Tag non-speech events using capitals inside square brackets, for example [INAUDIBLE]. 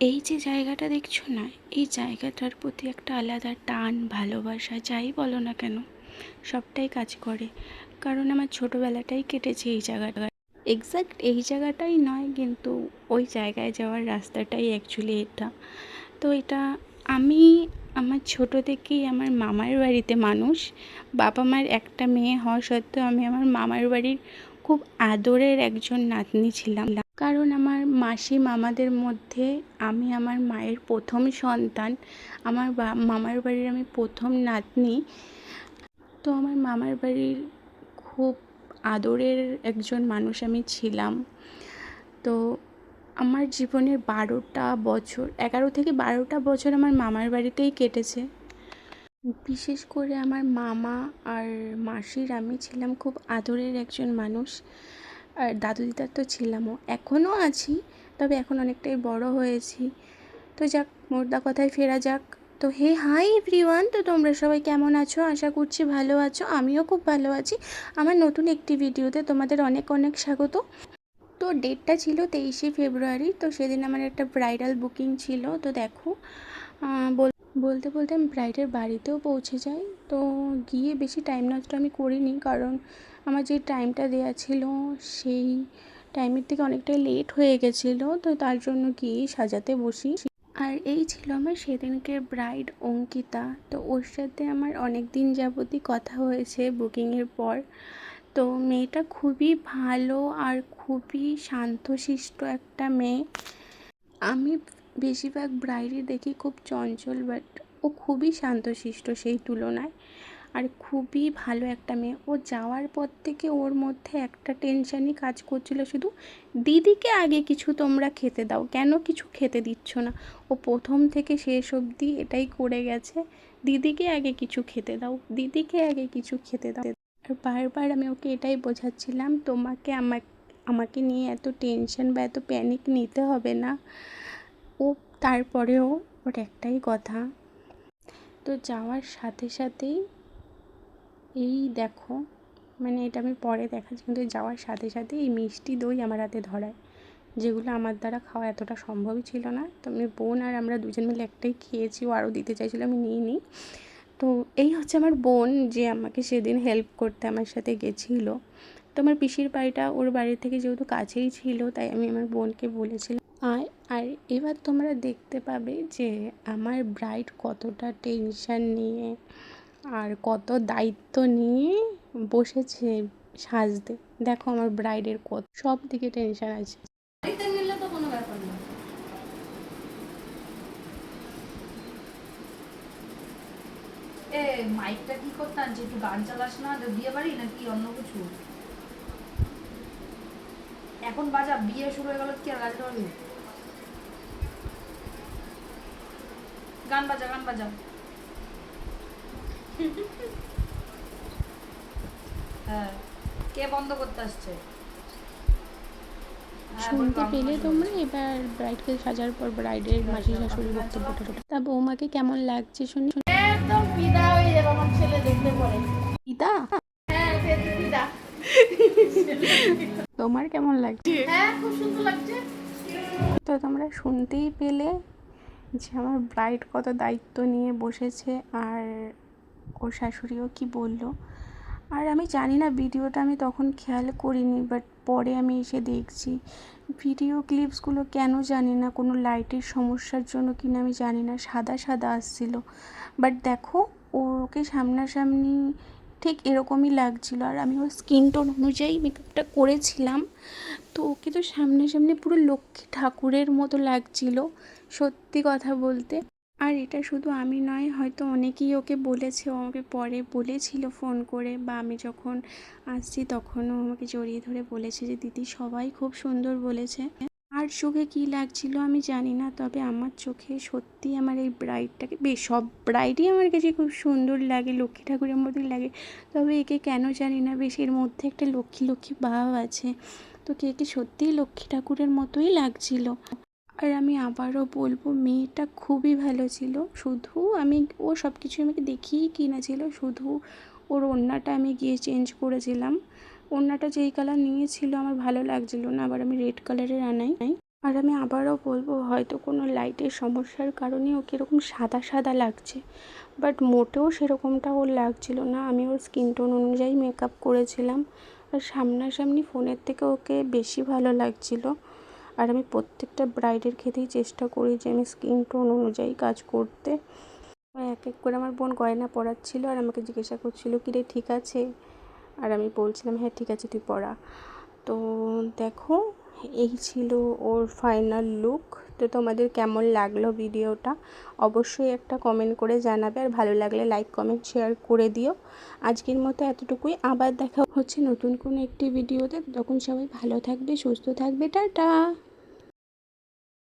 এই যে জায়গাটা দেখছ না, এই জায়গাটার প্রতি একটা আলাদা টান, ভালোবাসা, যাই বলো না কেন, সবটাই কাজ করে। কারণ আমার ছোটোবেলাটাই কেটেছে এই জায়গাটা। এক্স্যাক্ট এই জায়গাটাই নয়, কিন্তু ওই জায়গায় যাওয়ার রাস্তাটাই অ্যাকচুয়ালি এটা। তো এটা আমি আমার ছোটো থেকেই আমার মামার বাড়িতে মানুষ। বাবা মার একটা মেয়ে হওয়া সত্ত্বেও আমি আমার মামার বাড়ির খুব আদরের একজন নাতনি ছিলাম। কারণ আমার মাসি মামাদের মধ্যে আমি আমার মায়ের প্রথম সন্তান, আমার মামার বাড়ির আমি প্রথম নাতনি। তো আমার মামার বাড়ির খুব আদরের একজন মানুষ আমি ছিলাম। তো আমার জীবনের বারোটা বছর, এগারো থেকে বারোটা বছর আমার মামার বাড়িতেই কেটেছে। বিশেষ করে আমার মামা আর মাসির আমি ছিলাম খুব আদরের একজন মানুষ। আর দাদু দিদার তো ছিলামও, এখনও আছি, তবে এখন অনেকটাই বড় হয়েছি। তো যাক মোদ্দা কথায় ফেরা যাক। তো হে, হাই এভরিওয়ান, তো তোমরা সবাই কেমন আছো? আশা করছি ভালো আছো, আমিও খুব ভালো আছি। আমার নতুন একটি ভিডিওতে তোমাদের অনেক অনেক স্বাগত। তো ডেটটা ছিল তেইশে ফেব্রুয়ারি, তো সেদিন আমার একটা ব্রাইডাল বুকিং ছিল, তো দেখো বল বলতে বলতে আমি ব্রাইডের বাড়িতেও পৌঁছে যাই। তো গিয়ে বেশি টাইম নষ্ট আমি করিনি, কারণ আমার যে টাইমটা দেওয়া ছিল সেই টাইমের থেকে অনেকটাই লেট হয়ে গেছিল, তো তার জন্য গিয়ে সাজাতে বসি। আর এই ছিল আমার সেদিনকের ব্রাইড অঙ্কিতা। তো ওর সাথে আমার অনেক দিন যাবতই কথা হয়েছে বুকিংয়ের পর। তো মেয়েটা খুবই ভালো আর খুবই শান্তশিষ্ট একটা মেয়ে। আমি বেশিরভাগ ব্রাইডই দেখি খুব চঞ্চল বাট ও খুবই শান্তশিষ্ট সেই তুলনায়। আর খুবই ভালো একটা মেয়ে। ও যাওয়ার পর থেকে ওর মধ্যে একটা টেনশানই কাজ করছিল শুধু, দিদিকে আগে কিছু তোমরা খেতে দাও। কেন কিছু খেতে দিচ্ছ না? ও প্রথম থেকে শেষ অবধি এটাই করে গেছে, দিদিকে আগে কিছু খেতে দাও। দিদিকে আগে কিছু খেতে দাও। আর বারবার আমি ওকে এটাই বোঝাচ্ছিলাম, তোমাকে আমাকে আমাকে নিয়ে এত টেনশন বা এত প্যানিক নিতে হবে না। ও তারপরেও ওর একটাই কথা। তো যাওয়ার সাথে সাথেই এই দেখো মানে এটা আমি পরে দেখাচ্ছি, কিন্তু যাওয়ার সাথে সাথে এই মিষ্টি দই আমার হাতে ধরায়, যেগুলো আমার দ্বারা খাওয়া এতটা সম্ভবই ছিল না। তো আমি বোন আর আমরা দুজন মিলে একটাই খেয়েছি, ও আরও দিতে চাইছিলো, আমি নিয়ে নিই তো এই হচ্ছে আমার বোন, যে আমাকে সেদিন হেল্প করতে আমার সাথে গেছিল। তো আমার পিসির বাড়িটা ওর বাড়ি থেকে যেহেতু কাছেই ছিল, তাই আমি আমার বোনকে বলেছিলাম আর আর এবার তোমরা দেখতে পাবে যে আমার ব্রাইড কতটা টেনশান নিয়ে আর কত দায়িত্ব নিয়ে বসেছে সাজতে। দেখো আমার ব্রাইডের কত, সব দিকে টেনশন আছে। এ মাইকটা কি করতে আনছি একটু গান চালাস না বিয়ে বাড়ি নাকি অন্য কিছু? এখন বাজা বিয়ে শুরু হয়ে গেল কি আর গান বাজা গান বাজা। হ্যাঁ কে বন্ধ করতে আসছে? হ্যাঁ, শুনতে পেলে তোমরা এবার ব্রাইডকে সাজার পর ব্রাইডের মাসি শাশুড়ি বক্তব্যটা তা বৌমাকে কেমন লাগছে শুনি? শুনি একদম হয়ে যাবে আমার ছেলে দেখতে পরে হ্যাঁ [LAUGHS] তোমার কেমন লাগছে? হ্যাঁ লাগছে। তো তোমরা শুনতেই পেলে যে আমার ব্রাইড কত দায়িত্ব নিয়ে বসেছে আর ওর শাশুড়িও কি বলল। আর আমি জানি না ভিডিওটা আমি তখন খেয়াল করিনি বাট পরে আমি এসে দেখছি। ভিডিও ক্লিপসগুলো কেন জানি না কোনো লাইটের সমস্যার জন্য কিনা আমি জানি না সাদা সাদা আসছিল। বাট দেখো ওকে সামনাসামনি ঠিক এরকমই লাগছিল। আর আমি ওর স্কিন টোন অনুযায়ী মেকআপটা করেছিলাম। তো ওকে তো সামনাসামনি পুরো লক্ষ্মী ঠাকুরের মতো লাগছিল, সত্যি কথা বলতে। আর এটা শুধু আমি নয়, হয়তো অনেকেই ওকে বলেছে, ও আমাকে পরে বলেছিল ফোন করে, বা আমি যখন আসছি তখনও আমাকে জড়িয়ে ধরে বলেছে যে, দিদি সবাই খুব সুন্দর বলেছে। আর চোখে কী লাগছিল আমি জানি না, তবে আমার চোখে সত্যি আমার এই ব্রাইডটাকে বেশ সব ব্রাইডই আমার কাছে খুব সুন্দর লাগে, লক্ষ্মী ঠাকুরের মতোই লাগে। তবে একে কেন জানি না, বেশ এর মধ্যে একটা লক্ষ্মী লক্ষ্মী ভাব আছে। তো কে কে সত্যিই লক্ষ্মী ঠাকুরের মতোই লাগছিল? আর আমি আবারও বলব, মেয়েটা খুবই ভালো ছিল। শুধু আমি, ও সব কিছু আমাকে দেখিয়েই কিনেছিল। শুধু ওর ওড়নাটা আমি গিয়ে চেঞ্জ করেছিলাম। ওড়নাটা যেই কালার নিয়েছিল আমার ভালো লাগছিল না, আবার আমি রেড কালারের আনাই। নাই আর আমি আবারও বলব, হয়তো কোনো লাইটের সমস্যার কারণে ওকে এরকম সাদা সাদা লাগছে বাট মোটেও সেরকমটা ওর লাগছিল না। আমি ওর স্কিন টোন অনুযায়ী মেকআপ করেছিলাম, আর সামনাসামনি ফোনের থেকে ওকে বেশি ভালো লাগছিল। আর আমি প্রত্যেকটা ব্রাইডের ক্ষেত্রেই চেষ্টা করি যে আমি স্কিন টোন অনুযায়ী কাজ করতে। এক এক করে আমার বোন গয়না পরাচ্ছিল আর আমাকে জিজ্ঞাসা করছিল কি রে ঠিক আছে? আর আমি বলছিলাম হ্যাঁ ঠিক আছে, তুই পড়া। তো দেখো, এই ছিল ওর ফাইনাল লুক তো তোমাদের কেমন লাগল ভিডিওটা? অবশ্যই একটা কমেন্ট করে জানাবে আর ভালো লাগলে লাইক কমেন্ট শেয়ার করে দিও। আজকের মতো এতটুকুই। আবার দেখা হচ্ছে নতুন কোনো একটি ভিডিওতে। তখন সবাই ভালো থাকবে, সুস্থ থাকবে। টাটা!